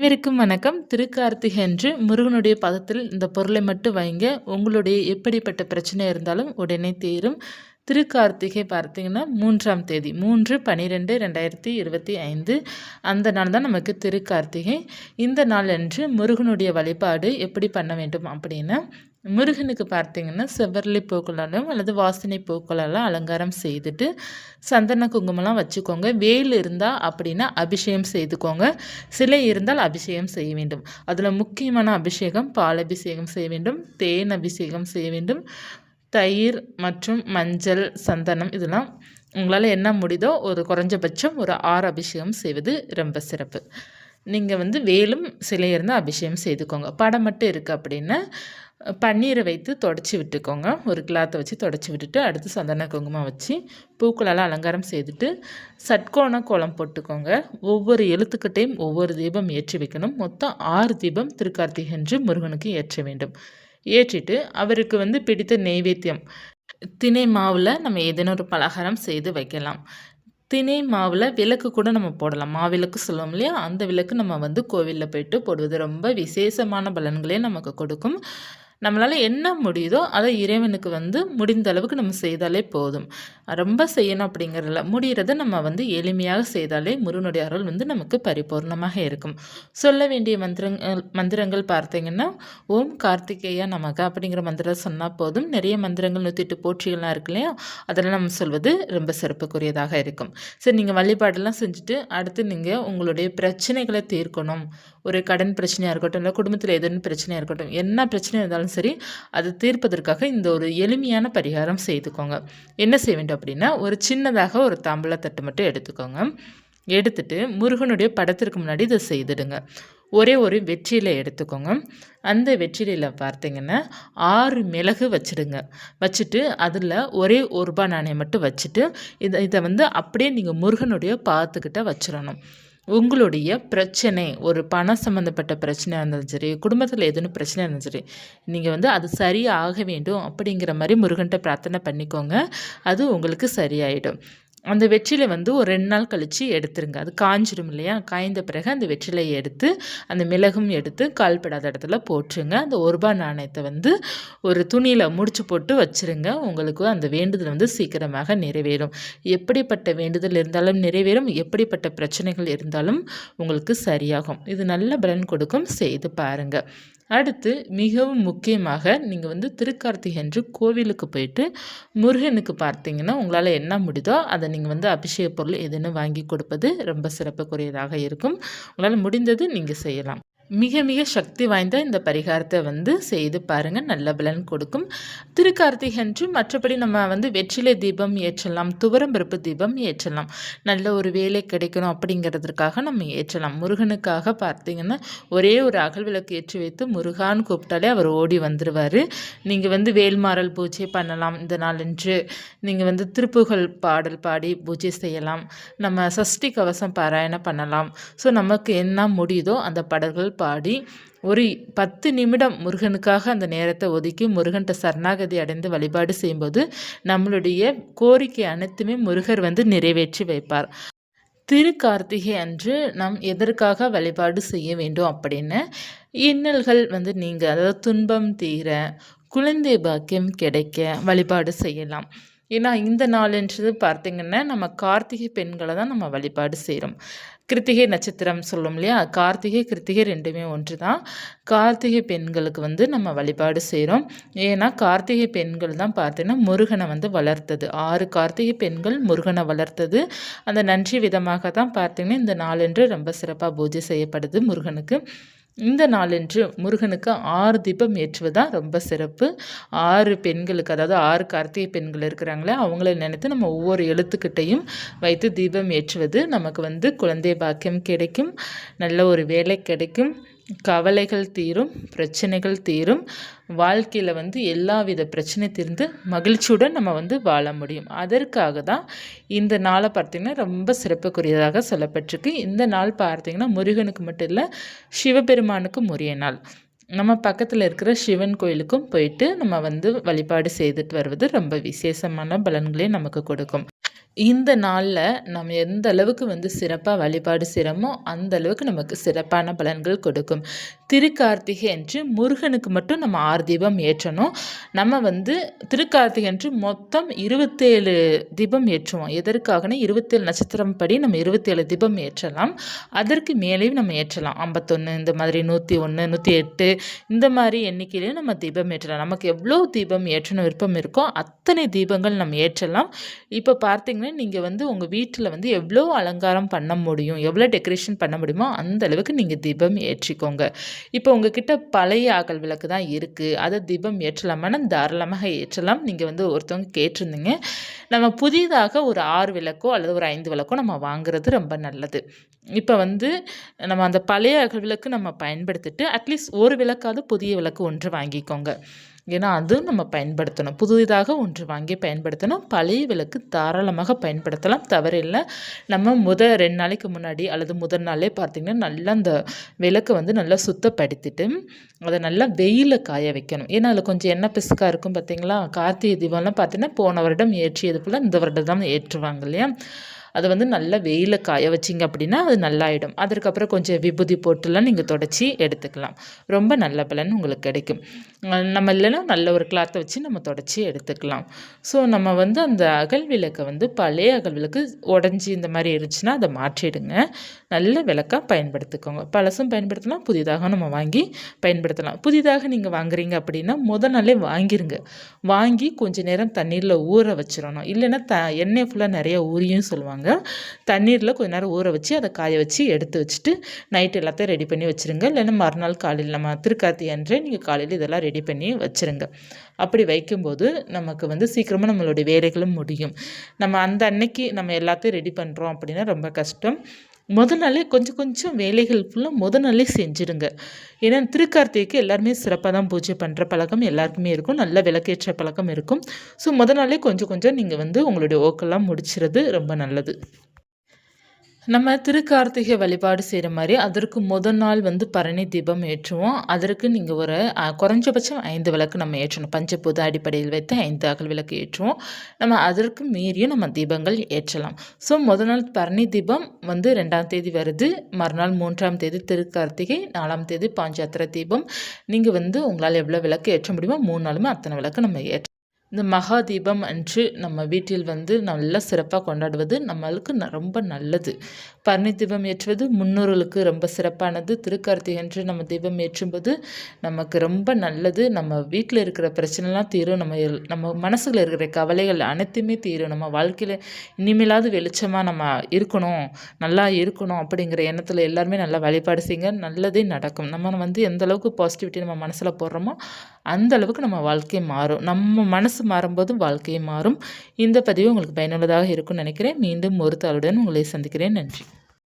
இவருக்கும் வணக்கம். திருக்கார்த்திகை என்று முருகனுடைய பதத்தில் இந்த பொருளை மட்டும் வைங்க. உங்களுடைய எப்படிப்பட்ட பிரச்சனை இருந்தாலும் உடனே தீரும். திருக்கார்த்திகை பார்த்திங்கன்னா மூன்றாம் தேதி மூன்று பன்னிரெண்டு ரெண்டாயிரத்தி இருபத்தி ஐந்து. அந்த நாள் தான் நமக்கு திருக்கார்த்திகை. இந்த நாள் அன்று முருகனுடைய வழிபாடு எப்படி பண்ண வேண்டும் அப்படின்னா முருகனுக்கு பார்த்திங்கன்னா செவ்வரளி பூக்களாலும் அல்லது வாசனை பூக்களாலும் அலங்காரம் செய்துட்டு சந்தன குங்குமம்லாம் வச்சுக்கோங்க. வேல் இருந்தால் அப்படின்னா அபிஷேகம் செய்துக்கோங்க. சிலை இருந்தால் அபிஷேகம் செய்ய வேண்டும். அதில் முக்கியமான அபிஷேகம் பால் அபிஷேகம் செய்ய வேண்டும் தேன் அபிஷேகம் செய்ய வேண்டும். தயிர் மற்றும் மஞ்சள் சந்தனம் இதெல்லாம் உங்களால் என்ன முடியுதோ ஒரு குறைஞ்சபட்சம் ஒரு ஆறு அபிஷேகம் செய்வது ரொம்ப சிறப்பு. நீங்கள் வந்து வேலும் சிலை இருந்தால் அபிஷேகம் செய்துக்கோங்க. படம் மட்டும் இருக்குது அப்படின்னா பன்னீரை வைத்து தொடச்சி விட்டுக்கோங்க. ஒரு கிளாத்தை வச்சு தொடச்சி விட்டுட்டு அடுத்து சந்தன குங்குமம் வச்சு பூக்களால் அலங்காரம் செய்துட்டு சட்கோண கோலம் போட்டுக்கோங்க. ஒவ்வொரு எழுத்துக்கிட்டையும் ஒவ்வொரு தீபம் ஏற்றி வைக்கணும். மொத்தம் ஆறு தீபம் திருக்கார்த்திகன்று முருகனுக்கு ஏற்ற வேண்டும். ஏற்றிட்டு அவருக்கு வந்து பிடித்த நெய்வேத்தியம். திணை மாவில் நம்ம ஏதேனும் ஒரு பலகாரம் செய்து வைக்கலாம். திணை மாவில் விளக்கு கூட நம்ம போடலாம். மாவிளக்கு சொல்லுவோம் இல்லையா? அந்த விளக்கு நம்ம வந்து கோவிலில் போயிட்டு போடுவது ரொம்ப விசேஷமான பலன்களே நமக்கு கொடுக்கும். நம்மளால் என்ன முடியுதோ அதை இறைவனுக்கு வந்து முடிந்த அளவுக்கு நம்ம செய்தாலே போதும். ரொம்ப செய்யணும் அப்படிங்கிறதில்ல முடிகிறத நம்ம வந்து எளிமையாக செய்தாலே முருகனுடைய அருள் வந்து நமக்கு பரிபூர்ணமாக இருக்கும். சொல்ல வேண்டிய மந்திரங்கள் மந்திரங்கள் பார்த்தீங்கன்னா ஓம் கார்த்திகேயா நமக்கு அப்படிங்கிற மந்திரம் சொன்னால் போதும். நிறைய மந்திரங்கள் நூற்றிட்டு போற்றிகள்லாம் இருக்கு இல்லையா? அதெல்லாம் நம்ம சொல்வது ரொம்ப சிறப்புக்குரியதாக இருக்கும். சரி நீங்கள் வழிபாடெல்லாம் செஞ்சுட்டு அடுத்து நீங்கள் உங்களுடைய பிரச்சனைகளை தீர்க்கணும். ஒரு கடன் பிரச்சனையாக இருக்கட்டும் இல்லை குடும்பத்தில் எதுன்னு பிரச்சனையாக இருக்கட்டும் என்ன பிரச்சனை இருந்தாலும் சரி அதை தீர்ப்பதற்காக இந்த ஒரு எளிமையான பரிகாரம் செய்துக்கோங்க. என்ன செய்ய வேண்டும் அப்படின்னா ஒரு சின்னதாக ஒரு தட்டு மட்டும் எடுத்துக்கோங்க. எடுத்துட்டு முருகனுடைய படத்திற்கு முன்னாடி இதை செய்துடுங்க. ஒரே ஒரு வெற்றிலை எடுத்துக்கோங்க. அந்த வெற்றிலையில் பார்த்தீங்கன்னா ஆறு மிளகு வச்சுடுங்க. வச்சுட்டு அதில் ஒரே ஒரு ரூபாய் நாணயம் மட்டும் வச்சுட்டு இதை இதை வந்து அப்படியே நீங்கள் முருகனுடைய பார்த்துக்கிட்ட வச்சிடணும். உங்களுடைய பிரச்சனை ஒரு பணம் சம்மந்தப்பட்ட பிரச்சனையாக இருந்தாலும் சரி குடும்பத்தில் எதுன்னு பிரச்சனை இருந்தாலும் சரி நீங்கள் வந்து அது சரியாக வேண்டும் அப்படிங்கிற மாதிரி முருகன்ட்ட பிரார்த்தனை பண்ணிக்கோங்க. அது உங்களுக்கு சரியாயிடும். அந்த வெற்றிலை வந்து ஒரு ரெண்டு நாள் கழித்து எடுத்துருங்க. அது காஞ்சிடும் இல்லையா? காய்ந்த பிறகு அந்த வெற்றிலையை எடுத்து அந்த மிளகும் எடுத்து கால்படாத இடத்துல போட்டுருங்க. அந்த ஒரு ரூபாய் நாணயத்தை வந்து ஒரு துணியில் முடிச்சு போட்டு வச்சுருங்க. உங்களுக்கு அந்த வேண்டுதல் வந்து சீக்கிரமாக நிறைவேறும். எப்படிப்பட்ட வேண்டுதல் இருந்தாலும் நிறைவேறும். எப்படிப்பட்ட பிரச்சனைகள் இருந்தாலும் உங்களுக்கு சரியாகும். இது நல்ல பலன் கொடுக்கும். செய்து பாருங்கள் அடுத்து மிகவும் முக்கியமாக நீங்கள் வந்து திருக்கார்த்திகன்று கோவிலுக்கு போயிட்டு முருகனுக்கு பார்த்தீங்கன்னா உங்களால் என்ன முடியுதோ அதை நீங்கள் வந்து அபிஷேக பொருள் எதுன்னு வாங்கி கொடுப்பது ரொம்ப சிறப்புக்குரியதாக இருக்கும். உங்களால் முடிந்தது நீங்கள் செய்யலாம். மிக மிக சக்தி வாய்ந்த இந்த பரிகாரத்தை வந்து செய்து பாருங்கள் நல்ல பலன் கொடுக்கும். திருக்கார்த்திகை அன்று மற்றபடி நம்ம வந்து வெற்றிலை தீபம் ஏற்றலாம். துவரம்பருப்பு தீபம் ஏற்றலாம். நல்ல ஒரு வேலை கிடைக்கணும் அப்படிங்கிறதுக்காக நம்ம ஏற்றலாம். முருகனுக்காக பார்த்தீங்கன்னா ஒரே ஒரு அகல் விளக்கு ஏற்றி வைத்து முருகான்னு கூப்பிட்டாலே அவர் ஓடி வந்துடுவார் நீங்கள் வந்து வேல்மாறல் பூஜை பண்ணலாம். இந்த நாளன்று நீங்கள் வந்து திருப்புகழ் பாடல் பாடி பூஜை செய்யலாம். நம்ம சஷ்டி கவசம் பாராயணம் பண்ணலாம். ஸோ நமக்கு என்ன முடியுதோ அந்த பாடல்கள் பாடி ஒரு பத்து நிமிடம் முருகனுக்காக அந்த நேரத்தை ஒதுக்கி முருகன்கிட்ட சரணாகதி அடைந்து வழிபாடு செய்யும்போது நம்மளுடைய கோரிக்கை அனைத்துமே முருகர் வந்து நிறைவேற்றி வைப்பார். திருக்கார்த்திகை அன்று நாம் எதற்காக வழிபாடு செய்ய வேண்டும் அப்படின்னு இன்னல்கள் வந்து நீங்கள் அதாவது துன்பம் தீர குழந்தை பாக்கியம் கிடைக்க வழிபாடு செய்யலாம். ஏன்னா இந்த நாளுன்றது பார்த்திங்கன்னா நம்ம கார்த்திகை பெண்களை தான் நம்ம வழிபாடு செய்கிறோம் கிருத்திகை நட்சத்திரம் சொல்லும் இல்லையா? கார்த்திகை கிருத்திகை ரெண்டுமே ஒன்று தான் கார்த்திகை பெண்களுக்கு வந்து நம்ம வழிபாடு செய்கிறோம் ஏன்னா கார்த்திகை பெண்கள் தான் பார்த்தீங்கன்னா முருகனை வந்து வளர்த்தது. ஆறு கார்த்திகை பெண்கள் முருகனை வளர்த்தது. அந்த நன்றி விதமாக தான் பார்த்திங்கன்னா இந்த நாளென்று ரொம்ப சிறப்பாக பூஜை செய்யப்படுது முருகனுக்கு. இந்த நாளன்று முருகனுக்கு ஆறு தீபம் ஏற்றுவதான் ரொம்ப சிறப்பு. ஆறு பெண்களுக்கு அதாவது ஆறு கார்த்திகை பெண்கள் இருக்கிறாங்களே அவங்கள நினைத்து நம்ம ஒவ்வொரு எழுத்துக்கிட்டையும் வைத்து தீபம் ஏற்றுவது நமக்கு வந்து குழந்தை பாக்கியம் கிடைக்கும். நல்ல ஒரு வேலை கிடைக்கும். கவலைகள் தீரும் பிரச்சனைகள் தீரும். வாழ்க்கையில் வந்து எல்லா வித பிரச்சனை தீர்ந்து மகிழ்ச்சியுடன் நம்ம வந்து வாழ முடியும். அதற்காக தான் இந்த நாளை பார்த்திங்கன்னா ரொம்ப சிறப்புக்குரியதாக சொல்லப்பட்டிருக்கு. இந்த நாள் பார்த்திங்கன்னா முருகனுக்கு மட்டும் இல்லை சிவபெருமானுக்கும் உரிய நாள். நம்ம பக்கத்தில் இருக்கிற சிவன் கோயிலுக்கும் போயிட்டு நம்ம வந்து வழிபாடு செய்துட்டு வருவது ரொம்ப விசேஷமான பலன்களை நமக்கு கொடுக்கும். இந்த நாளில் நம்ம எந்த அளவுக்கு வந்து சிறப்பாக வழிபாடு செய்கிறோமோ அந்த அளவுக்கு நமக்கு சிறப்பான பலன்கள் கொடுக்கும். திருக்கார்த்திகை அன்று முருகனுக்கு மட்டும் நம்ம ஆறு தீபம் ஏற்றணும். நம்ம வந்து திருக்கார்த்திகை அன்று மொத்தம் இருபத்தேழு தீபம் ஏற்றுவோம். எதற்காகனா இருபத்தேழு நட்சத்திரம் படி நம்ம இருபத்தேழு தீபம் ஏற்றலாம். அதற்கு மேலேயும் நம்ம ஏற்றலாம். ஐம்பத்தொன்று இந்த மாதிரி நூற்றி ஒன்று நூற்றி எட்டு இந்த மாதிரி எண்ணிக்கையிலையும் நம்ம தீபம் ஏற்றலாம். நமக்கு எவ்வளோ தீபம் ஏற்றணும் விருப்பம் இருக்கோ அத்தனை தீபங்கள் நம்ம ஏற்றலாம். இப்போ பார்த்திங்கன்னா நீங்கள் வந்து உங்கள் வீட்டில் வந்து எவ்வளோ அலங்காரம் பண்ண முடியும் எவ்வளோ டெக்கரேஷன் பண்ண முடியுமோ அந்த அளவுக்கு நீங்கள் தீபம் ஏற்றிக்கோங்க. இப்போ உங்ககிட்ட பழைய அகல் விளக்கு தான் இருக்குது அதை தீபம் ஏற்றலாமான்னு தாராளமாக ஏற்றலாம். நீங்கள் வந்து ஒருத்தவங்க கேட்டிருந்தீங்க. நம்ம புதிதாக ஒரு ஆறு விளக்கோ அல்லது ஒரு ஐந்து விளக்கோ நம்ம வாங்குறது ரொம்ப நல்லது. இப்போ வந்து நம்ம அந்த பழைய அகல் விளக்கு நம்ம பயன்படுத்திட்டு அட்லீஸ்ட் ஒரு விளக்காவது புதிய விளக்கு ஒன்று வாங்கிக்கோங்க. ஏன்னா அதுவும் நம்ம பயன்படுத்தணும். புதிதாக ஒன்று வாங்கி பயன்படுத்தணும். பழைய விளக்கு தாராளமாக பயன்படுத்தலாம். தவறில்லை. நம்ம முதல் ரெண்டு நாளைக்கு முன்னாடி அல்லது முதல் நாளே பார்த்திங்கன்னா நல்லா அந்த விளக்கை வந்து நல்லா சுத்தப்படுத்திட்டு அதை நல்லா வெயிலில் காய வைக்கணும். ஏன்னா அதில் கொஞ்சம் எண்ணெய் பிசுக்காக இருக்கும் பார்த்திங்களா கார்த்திகை தீபம்லாம் பார்த்திங்கன்னா போன வருடம் ஏற்றியது போல் இந்த வருடம் தான் ஏற்றுவாங்க இல்லையா? அதை வந்து நல்லா வெயிலில் காய வச்சிங்க அப்படின்னா அது நல்லாயிடும். அதற்கப்புறம் கொஞ்சம் விபூதி போட்டுலாம் நீங்கள் தொடச்சி எடுத்துக்கலாம். ரொம்ப நல்ல பலன் உங்களுக்கு கிடைக்கும். நம்ம இல்லைன்னா நல்ல ஒரு கிளாத்தை வச்சு நம்ம தொடச்சி எடுத்துக்கலாம். ஸோ நம்ம வந்து அந்த அகல் விளக்கை வந்து பழைய அகல் விளக்கு உடஞ்சி இந்த மாதிரி இருந்துச்சுன்னா அதை மாற்றிடுங்க. நல்ல விளக்காக பயன்படுத்திக்கோங்க. பழசும் பயன்படுத்தலாம் புதிதாக நம்ம வாங்கி பயன்படுத்தலாம். புதிதாக நீங்கள் வாங்குறீங்க அப்படின்னா முத நாளே வாங்கிருங்க. வாங்கி கொஞ்சம் நேரம் தண்ணீரில் ஊற வச்சிடணும். இல்லைன்னா த எண்ணெய் ஃபுல்லாக நிறைய ஊறியும் சொல்லுவாங்க. தண்ணீரில் கொஞ்ச நேரம் ஊற வச்சு அதை காய வச்சு எடுத்து வச்சுட்டு நைட் எல்லாத்தையும் ரெடி பண்ணி வச்சுருங்க. இல்லைன்னா மறுநாள் காலையில் நம்ம திருக்கார்த்தி அன்றே நீங்கள் காலையில் இதெல்லாம் ரெடி பண்ணி வச்சுருங்க. அப்படி வைக்கும்போது நமக்கு வந்து சீக்கிரமாக நம்மளுடைய வேலைகளும் முடியும். நம்ம அந்த அன்னைக்கு நம்ம எல்லாத்தையும் ரெடி பண்ணுறோம் அப்படின்னா ரொம்ப கஷ்டம். முத நாளே கொஞ்சம் கொஞ்சம் வேலைகள் ஃபுல்லாக முத நாளே செஞ்சுடுங்க. ஏன்னா திருக்கார்த்திகைக்கு எல்லாருமே சிறப்பாக தான் பூஜை பண்ணுற பழக்கம் எல்லாருக்குமே இருக்கும். நல்ல விளக்கேற்ற பழக்கம் இருக்கும். ஸோ முத நாளே கொஞ்சம் கொஞ்சம் நீங்கள் வந்து உங்களுடைய ஓக்கெல்லாம் முடிச்சுறது ரொம்ப நல்லது. நம்ம திருக்கார்த்திகை வழிபாடு செய்கிற மாதிரி அதற்கு முதல் நாள் வந்து பரணி தீபம் ஏற்றுவோம். அதற்கு நீங்கள் ஒரு குறைஞ்சபட்சம் ஐந்து விளக்கு நம்ம ஏற்றணும். பஞ்சபூத அடிப்படையில் வைத்து ஐந்து அகல் விளக்கு ஏற்றுவோம். நம்ம அதற்கு மீறியும் நம்ம தீபங்கள் ஏற்றலாம். ஸோ முதல் நாள் பரணி தீபம் வந்து ரெண்டாம் தேதி வருது. மறுநாள் மூன்றாம் தேதி திருக்கார்த்திகை நாலாம் தேதி பாஞ்சாத்திர தீபம். நீங்கள் வந்து உங்களால் எவ்வளோ விளக்கு ஏற்ற முடியுமோ மூணு நாளுமே அத்தனை விளக்கு நம்ம ஏற்ற இந்த மகா தீபம் அன்று நம்ம வீட்டில் வந்து நல்லா சிறப்பாக கொண்டாடுவது நம்மளுக்கு ரொம்ப நல்லது. பரணி தீபம் ஏற்றுவது முன்னோர்களுக்கு ரொம்ப சிறப்பானது. திருக்கார்த்திகை அன்று நம்ம தீபம் ஏற்றும்போது நமக்கு ரொம்ப நல்லது. நம்ம வீட்டில் இருக்கிற பிரச்சனைலாம் தீரும். நம்ம நம்ம மனசுல இருக்கிற கவலைகள் அனைத்துமே தீரும். நம்ம வாழ்க்கையில் இனிமேலாவது வெளிச்சமாக நம்ம இருக்கணும். நல்லா இருக்கணும் அப்படிங்கிற எண்ணத்தில் எல்லாருமே நல்லா வழிபாடு செய்யுங்க. நல்லதே நடக்கும். நம்ம வந்து எந்த அளவுக்கு பாசிட்டிவிட்டி நம்ம மனசில் போடுறோமோ அந்த அளவுக்கு நம்ம வாழ்க்கை மாறும். நம்ம மனசு மனசு மாறும்போதும் வாழ்க்கையை மாறும். இந்த பதிவு உங்களுக்கு பயனுள்ளதாக இருக்கும்னு நினைக்கிறேன். மீண்டும் ஒரு தாளுடன் உங்களை சந்திக்கிறேன். நன்றி.